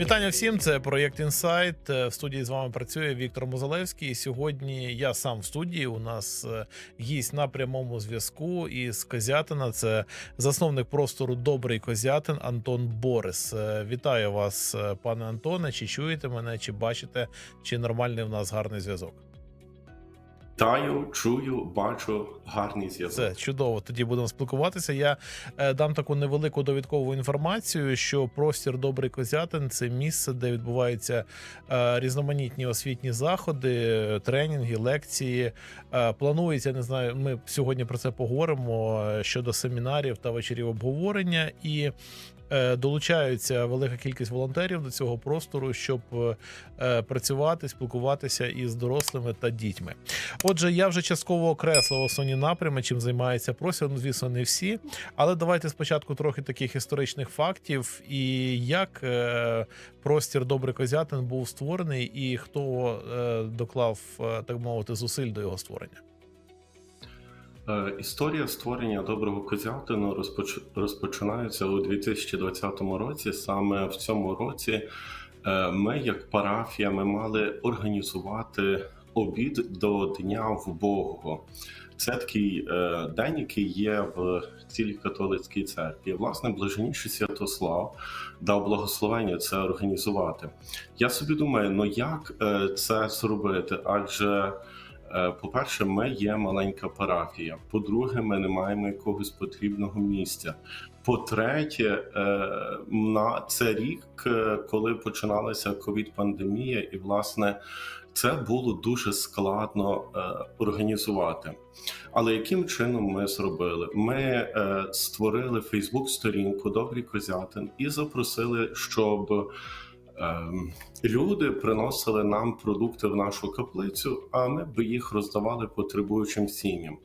Вітання всім. Це проєкт Інсайт. Е, В студії з вами працює Віктор Мозалевський. Сьогодні я сам в студії. У нас е, гість на прямому зв'язку із Козятина. Це засновник простору Добрий Козятин Антон Борис. Е, Вітаю вас, пане Антоне. Чи чуєте мене, чи бачите, чи нормальний в нас гарний зв'язок? Таю, чую, бачу гарний зв'язок. Це чудово. Тоді будемо спілкуватися. Я е, дам таку невелику довідкову інформацію, що простір Добрий Козятин це місце, де відбуваються е, різноманітні освітні заходи, тренінги, лекції. Е, планується, не знаю. Ми сьогодні про це поговоримо щодо семінарів та вечорів обговорення і. Е, Долучаються велика кількість волонтерів до цього простору, щоб е, працювати, спілкуватися із дорослими та дітьми. Отже, я вже частково окреслив основні напрями, чим займається простір. Ну, звісно, не всі. Але давайте спочатку трохи таких історичних фактів і як е, простір Добрий Козятин був створений, і хто е, доклав, е, так мовити, зусиль до його створення. Е, Історія створення доброго козятину розпоч... розпочинається у 2020 році. Саме в цьому році е, ми, як парафія, ми мали організувати обід до Дня вбогого. Це такий е, день, який є в цілій католицькій церкві. Власне, блаженніший Святослав дав благословення це організувати. Я собі думаю, ну як це зробити? Адже По-перше, ми є маленька парафія. По-друге, ми не маємо якогось потрібного місця. По-третє, е, на це рік, е, коли починалася ковід-пандемія, і власне це було дуже складно е, організувати. Але яким чином ми зробили? Ми е, створили Фейсбук-сторінку Добрий Козятин і запросили, щоб ем, люди приносили нам продукти в нашу каплицю, а ми б їх роздавали потребуючим сім'ям.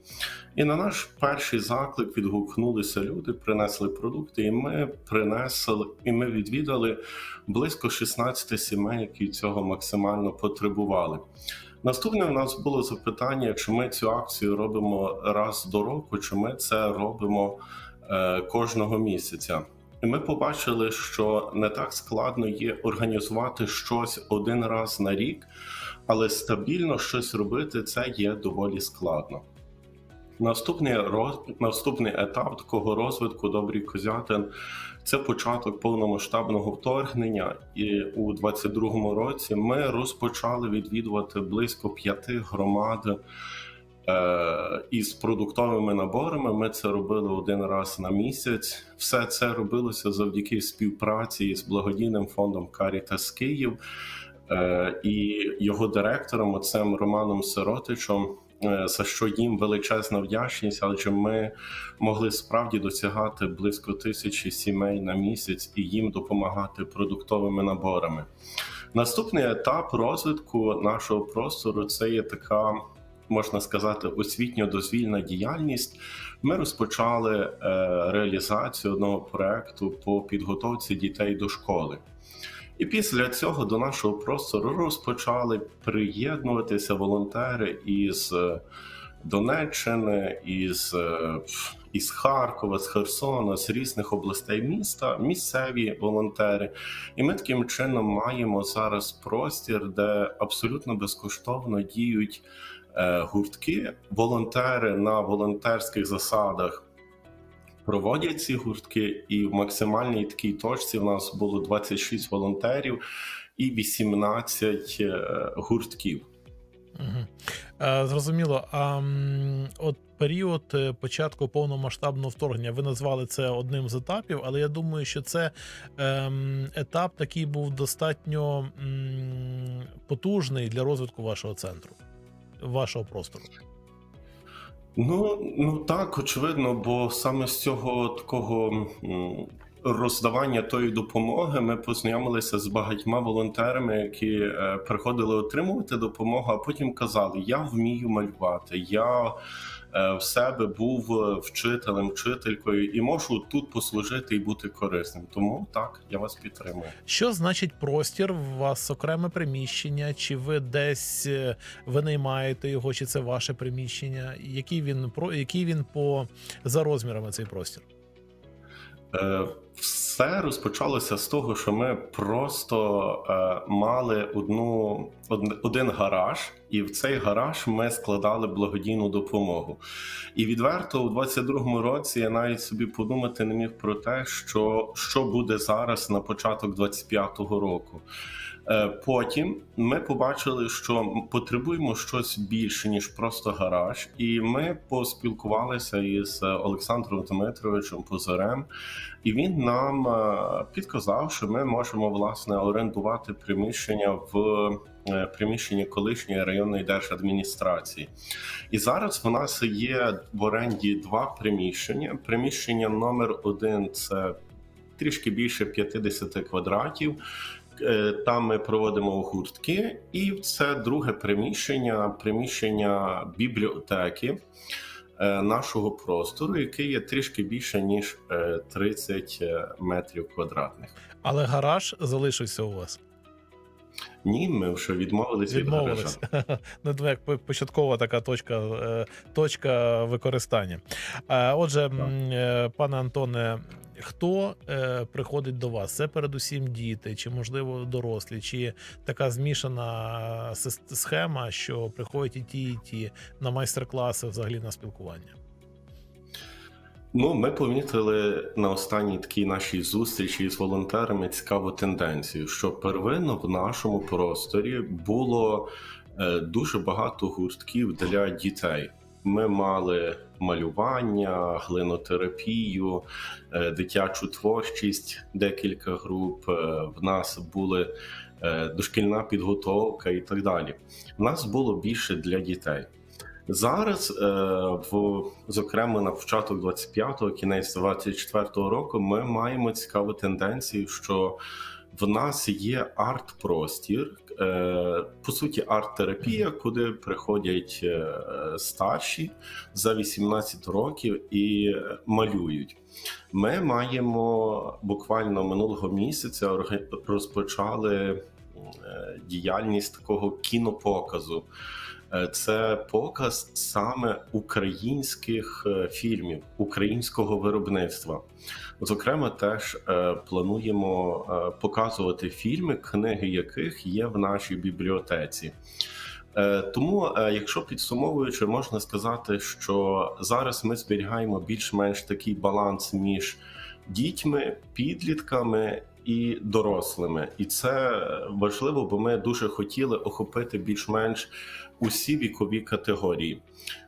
І на наш перший заклик відгукнулися люди, принесли продукти, і ми принесли, і ми відвідали близько 16 сімей, які цього максимально потребували. Наступне у нас було запитання, чи ми цю акцію робимо раз до року, чи ми це робимо е, кожного місяця. Ми побачили, що не так складно є організувати щось один раз на рік, але стабільно щось робити це є доволі складно. Наступний роз... наступний етап такого розвитку добрий козятин це початок повномасштабного вторгнення. І у 22-му році ми розпочали відвідувати близько п'яти громад із продуктовими наборами. Ми це робили один раз на місяць. Все це робилося завдяки співпраці з благодійним фондом Caritas Київ е, і його директором, отцем Романом Сиротичем. е, За що їм величезна вдячність, адже ми могли справді досягати близько тисячі сімей на місяць і їм допомагати продуктовими наборами. Наступний етап розвитку нашого простору це є така, можна сказати, освітньо-дозвільна діяльність. Ми розпочали е, реалізацію одного проекту по підготовці дітей до школи. І після цього до нашого простору розпочали приєднуватися волонтери із е, Донеччини, із, е, із Харкова, з Херсона, з різних областей міста, місцеві волонтери. І ми таким чином маємо зараз простір, де абсолютно безкоштовно діють гуртки, волонтери на волонтерських засадах. Проводять ці гуртки, і в максимальній такій точці в нас було 26 волонтерів і 18 е, гуртків. Е, зрозуміло. А от період е, початку повномасштабного вторгнення, ви назвали це одним з етапів, але я думаю, що це етап такий був достатньо потужний для розвитку вашого центру, вашого простору. Ну, ну так, очевидно, бо саме з цього такого роздавання тої допомоги ми познайомилися з багатьма волонтерами, які е, приходили отримувати допомогу, а потім казали: Я вмію малювати, я в себе був е, вчителем, вчителькою і можу тут послужити і бути корисним. Тому так, я вас підтримую. Що значить простір? У вас окреме приміщення, чи ви десь е, винаймаєте його, чи це ваше приміщення? Який він про який він по за розмірами цей простір? Е, Все розпочалося з того, що ми просто е, мали одну, од- один гараж, і в цей гараж ми складали благодійну допомогу. І відверто у 22-му році я навіть собі подумати не міг про те, що, що буде зараз на початок 25-го року. Е, Потім ми побачили, що потребуємо щось більше ніж просто гараж, і ми поспілкувалися із Олександром Дмитровичем Позарем, і він нам е, підказав, що ми можемо власне орендувати приміщення в е, приміщенні колишньої районної держадміністрації. І зараз в нас є в оренді два приміщення. Приміщення номер один це трішки більше 50 квадратів. Е, Там ми проводимо гуртки, і це друге приміщення, приміщення бібліотеки е, нашого простору, який є трішки більше ніж е, 30 метрів квадратних. Але гараж залишився у вас. Ні, ми вже відмовились від гаража. Відмовились. Ну, як початкова така точка, е, точка використання. Е, Отже, е, пане Антоне, хто е, приходить до вас? Це передусім діти, чи можливо дорослі, чи така змішана схема, що приходять і ті, і ті на майстер-класи, взагалі на спілкування. Ну, ми помітили на останній такій нашій зустрічі з волонтерами цікаву тенденцію, що первинно в нашому просторі було е, дуже багато гуртків для дітей. Ми мали малювання, глинотерапію, е, дитячу творчість, декілька груп. е, В нас були е, дошкільна підготовка і так далі. В нас було більше для дітей. Зараз, в зокрема, на початок 25-го, кінець 24-го року, ми маємо цікаву тенденцію, що в нас є арт-простір, е, по суті, арт-терапія, куди приходять е, старші за 18 років і малюють. Ми маємо буквально минулого місяця розпочали е, діяльність такого кінопоказу. Е, Це показ саме українських е, фільмів, українського виробництва. Зокрема, теж е, плануємо показувати фільми, книги яких є в нашій бібліотеці. Тому, якщо підсумовуючи, можна сказати, що зараз ми зберігаємо більш-менш такий баланс між дітьми, підлітками і дорослими, і це важливо, бо ми дуже хотіли охопити більш-менш усі вікові категорії.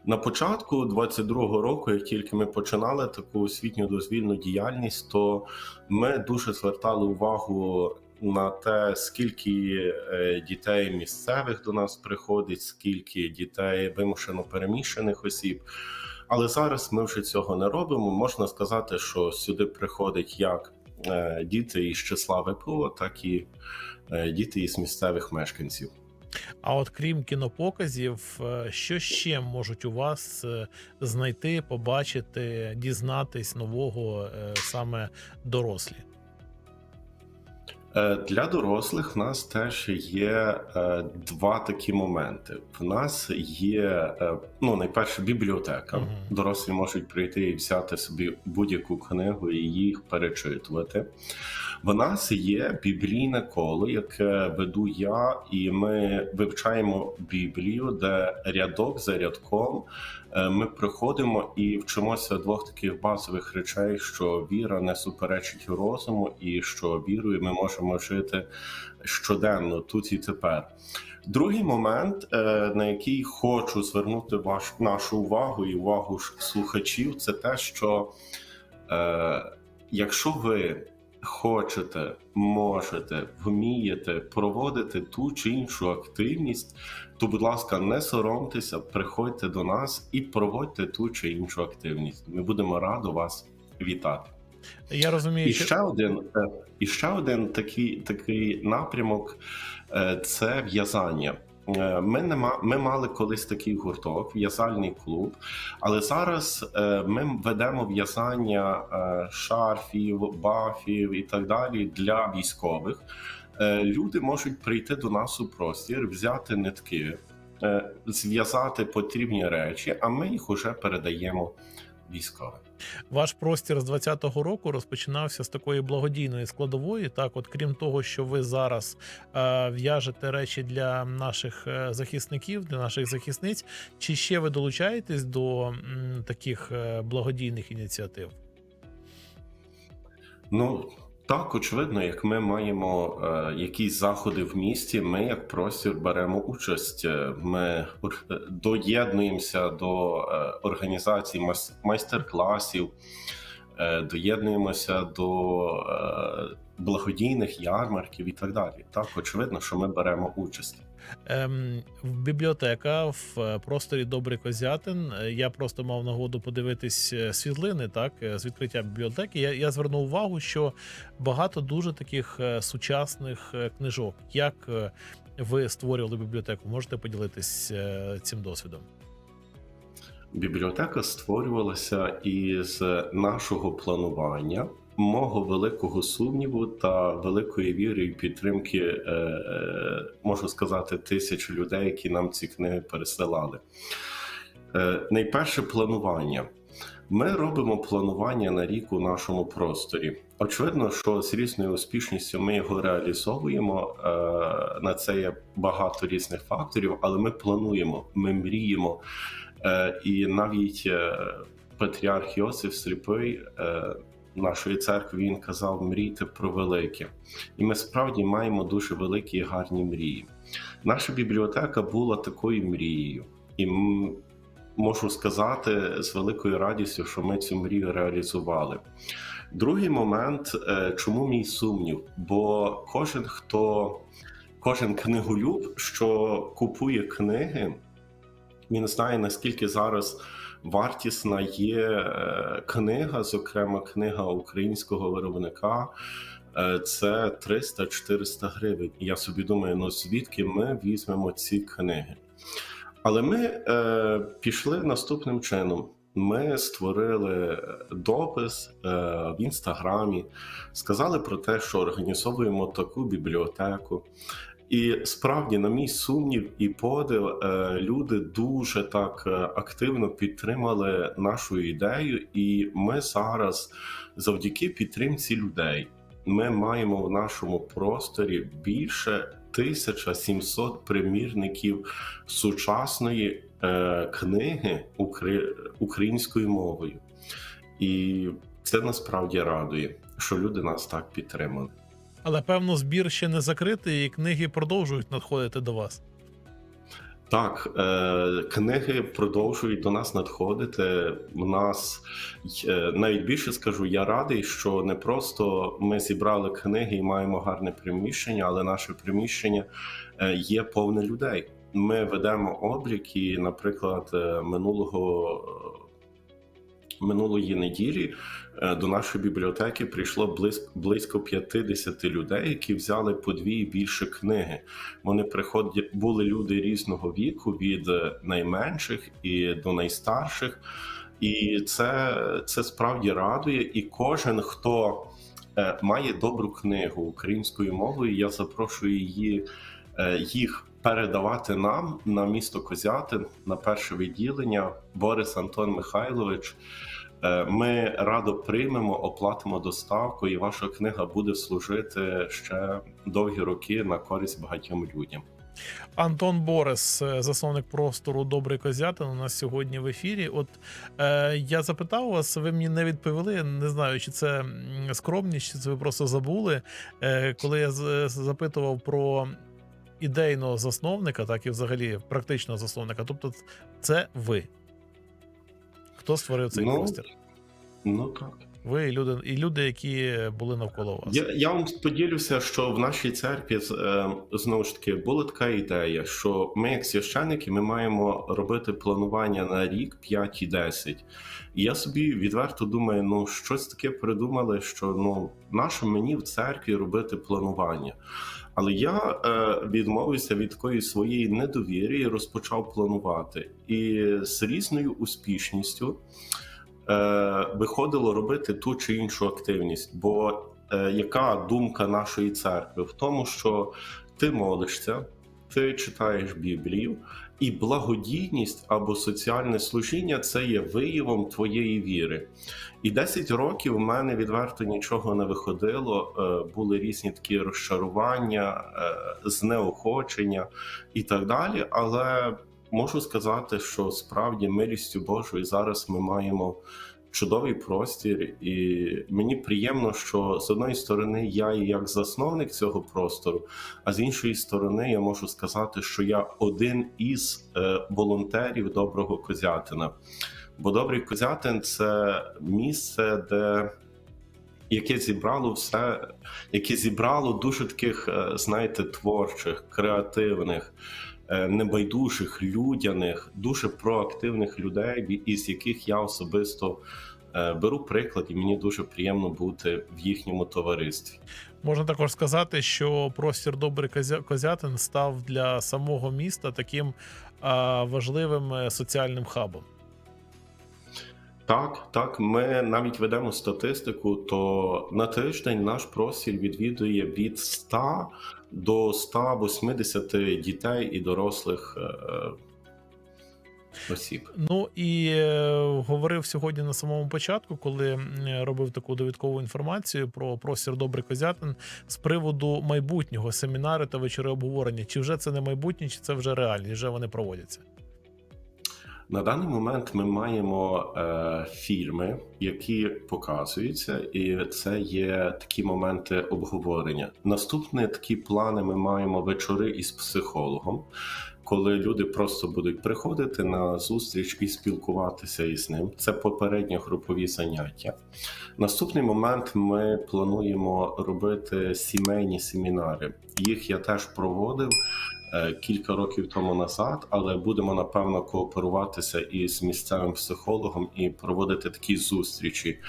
На початку 22-го року, як тільки ми починали таку освітню дозвільну діяльність, то ми дуже звертали увагу на те, скільки е, дітей місцевих до нас приходить, скільки дітей вимушено переміщених осіб. Але зараз ми вже цього не робимо. Можна сказати, що сюди приходять як діти із числа ВПО, так і е, діти із місцевих мешканців. А от крім кінопоказів, е, що ще можуть у вас е, знайти, побачити, дізнатись нового е, саме дорослі? Е, Для дорослих в нас теж є е, два такі моменти. В нас є е, ну найперше бібліотека. Дорослі можуть прийти і взяти собі будь-яку книгу і їх перечитувати. В нас є біблійне коло, яке веду я, і ми вивчаємо Біблію, де рядок за рядком е, ми приходимо і вчимося двох таких базових речей: що віра не суперечить розуму, і що вірою ми можемо жити щоденно тут і тепер. Другий момент, е, на який хочу звернути ваш нашу увагу і увагу слухачів, це те, що е, якщо ви хочете, можете, вмієте проводити ту чи іншу активність, то, будь ласка, не соромтеся, приходьте до нас і проводьте ту чи іншу активність. Ми будемо радо вас вітати. Я розумію, І ще один, е, і ще один такий, такий напрямок е, це в'язання. Е, Ми не ми мали колись такий гурток, в'язальний клуб, але зараз е, ми ведемо в'язання е, шарфів, бафів і так далі для військових. Люди можуть прийти до нас у простір, взяти нитки, зв'язати потрібні речі, а ми їх уже передаємо військовим. Ваш простір з 20-го року розпочинався з такої благодійної складової. Так, от крім того, що ви зараз е, в'яжете речі для наших е, захисників, для наших захисниць, чи ще ви долучаєтесь до м, таких е, благодійних ініціатив? Ну так, очевидно, як ми маємо е, якісь заходи в місті, ми як простір беремо участь. Е, Ми е, доєднуємося до е, організацій майстер-класів, е, доєднуємося до е, благодійних ярмарків і так далі. Так, очевидно, що ми беремо участь. Ем, бібліотека в е, просторі Добрий Козятин. Е, Я просто мав нагоду подивитись е, світлини, так з відкриття бібліотеки. Я, я звернув увагу, що багато дуже таких сучасних книжок. Як ви створювали бібліотеку? Можете поділитись е, цим досвідом? Бібліотека створювалася із нашого планування, мого великого сумніву та великої віри і підтримки, е, е, можу сказати, тисяч людей, які нам ці книги пересилали. Е, Найперше планування. Ми робимо планування на рік у нашому просторі. Очевидно, що з різною успішністю ми його реалізовуємо. Е, На це є багато різних факторів, але ми плануємо, ми мріємо. Е, І навіть патріарх Йосиф Сліпий нашої церкви він казав мрійте про велике. І ми справді маємо дуже великі і гарні мрії. Наша бібліотека була такою мрією, і можу сказати з великою радістю, що ми цю мрію реалізували. Другий момент, е, чому мій сумнів? Бо кожен, хто кожен книголюб, що купує книги, він знає, наскільки зараз вартісна є е, книга, зокрема книга українського виробника. Е, Це 300-400 гривень. Я собі думаю, ну звідки ми візьмемо ці книги? Але ми е, пішли наступним чином. Ми створили допис е, в інстаграмі, сказали про те, що організовуємо таку бібліотеку. І справді, на мій сумнів і подив, е, люди дуже так е, активно підтримали нашу ідею, і ми зараз, завдяки підтримці людей, ми маємо в нашому просторі більше 1700 примірників сучасної е, книги укр- українською мовою. І це насправді радує, що люди нас так підтримали. Але певно, збір ще не закритий, і книги продовжують надходити до вас. Так, е, книги продовжують до нас надходити. У нас е, навіть більше скажу, я радий, що не просто ми зібрали книги і маємо гарне приміщення, але наше приміщення е, є повне людей. Ми ведемо облік, і, наприклад, е, минулого. Минулої неділі е, до нашої бібліотеки прийшло близько, близько 50 людей, які взяли по дві і більше книги. Вони приходять, були люди різного віку, від е, найменших і до найстарших, і це, це справді радує. І кожен, хто е, має добру книгу українською мовою, я запрошую її їх передавати нам на місто Козятин на перше відділення. Борис Антон Михайлович. Е, Ми радо приймемо, оплатимо доставку, і ваша книга буде служити ще довгі роки на користь багатьом людям. Антон Борис, е, засновник простору Добрий Козятин, у нас сьогодні в ефірі. От е, я запитав вас, ви мені не відповіли. Не знаю, чи це скромність, чи це ви просто забули. Е, коли я запитував про ідейного засновника, так і взагалі практичного засновника. Тобто, це ви. Хто створив цей Ну, простір? Ну так. Ви і люди, і люди, які були навколо вас. Я, я вам поділюся, що в нашій церкві е, знову ж таки була така ідея, що ми, як священники, ми маємо робити планування на рік 5 і 10. І я собі відверто думаю, ну щось таке придумали, що ну наше мені в церкві робити планування. Але я е, відмовився від такої своєї недовіри і розпочав планувати. І з різною успішністю е, виходило робити ту чи іншу активність. Бо е, яка думка нашої церкви в тому, що ти молишся, ти читаєш Біблію, і благодійність або соціальне служіння це є виявом твоєї віри. І 10 років в мене відверто нічого не виходило. Е, Були різні такі розчарування, е, знеохочення і так далі. Але можу сказати, що справді милістю Божою зараз ми маємо чудовий простір, і мені приємно, що з одної сторони я як засновник цього простору, а з іншої сторони я можу сказати, що я один із е, волонтерів доброго козятина. Бо добрий козятин це місце, де яке зібрало все, яке зібрало дуже таких, е, знаєте, творчих, креативних, небайдужих, людяних, дуже проактивних людей, із яких я особисто е, беру приклад, і мені дуже приємно бути в їхньому товаристві. Можна також сказати, що простір добрий козятин став для самого міста таким важливим е, соціальним хабом. Так, так, ми навіть ведемо статистику, то на тиждень наш простір відвідує від 100 до 180 дітей і дорослих е, осіб. Ну і е, говорив сьогодні на самому початку, коли робив таку довідкову інформацію про простір добрий козятин з приводу майбутнього семінари та вечори обговорення. Чи вже це не майбутнє, чи це вже реальність, вже вони проводяться? На даний момент ми маємо е, фільми, які показуються, і це є такі моменти обговорення. Наступні такі плани ми маємо вечори із психологом, коли люди просто будуть приходити на зустріч і спілкуватися із ним. Це попередні групові заняття. Наступний момент ми плануємо робити сімейні семінари. Їх я теж проводив кілька років тому назад, але будемо напевно кооперуватися із місцевим психологом і проводити такі зустрічі.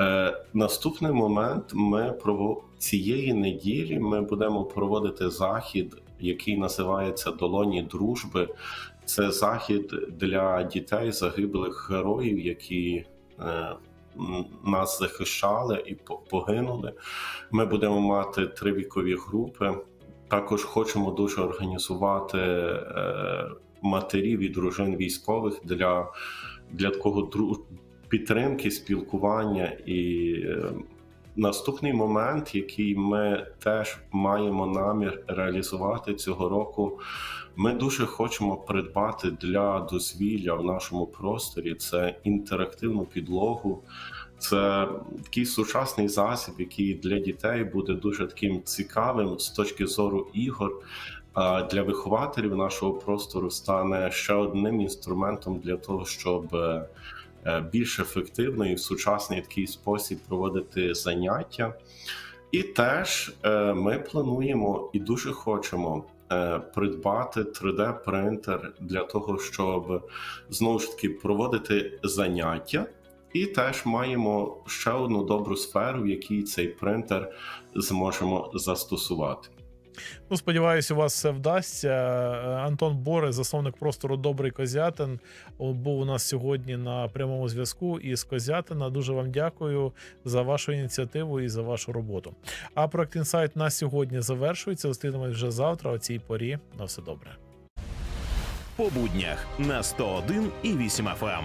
Е, наступний момент ми прово... цієї неділі ми будемо проводити захід, який називається Долоні дружби. Це захід для дітей загиблих героїв, які е, нас захищали і погинули. Ми будемо мати три вікові групи. Також хочемо дуже організувати е, матерів і дружин військових для, для такого підтримки, спілкування. І е, наступний момент, який ми теж маємо намір реалізувати цього року. Ми дуже хочемо придбати для дозвілля в нашому просторі це інтерактивну підлогу. Це такий сучасний засіб, який для дітей буде дуже таким цікавим з точки зору ігор. А для вихователів нашого простору стане ще одним інструментом для того, щоб е, більш ефективно і в сучасний такий спосіб проводити заняття. І теж е, ми плануємо і дуже хочемо е, придбати 3D-принтер для того, щоб знову ж таки проводити заняття. І теж маємо ще одну добру сферу, в якій цей принтер зможемо застосувати. Ну, сподіваюся, у вас все вдасться. Е, Антон Боре, засновник простору Добрий Козятин, був у нас сьогодні на прямому зв'язку із Козятина. Дуже вам дякую за вашу ініціативу і за вашу роботу. А проект інсайт на сьогодні завершується. Зустрінемось вже завтра. О цій порі. На все добре. по буднях на 101 і 8 FM.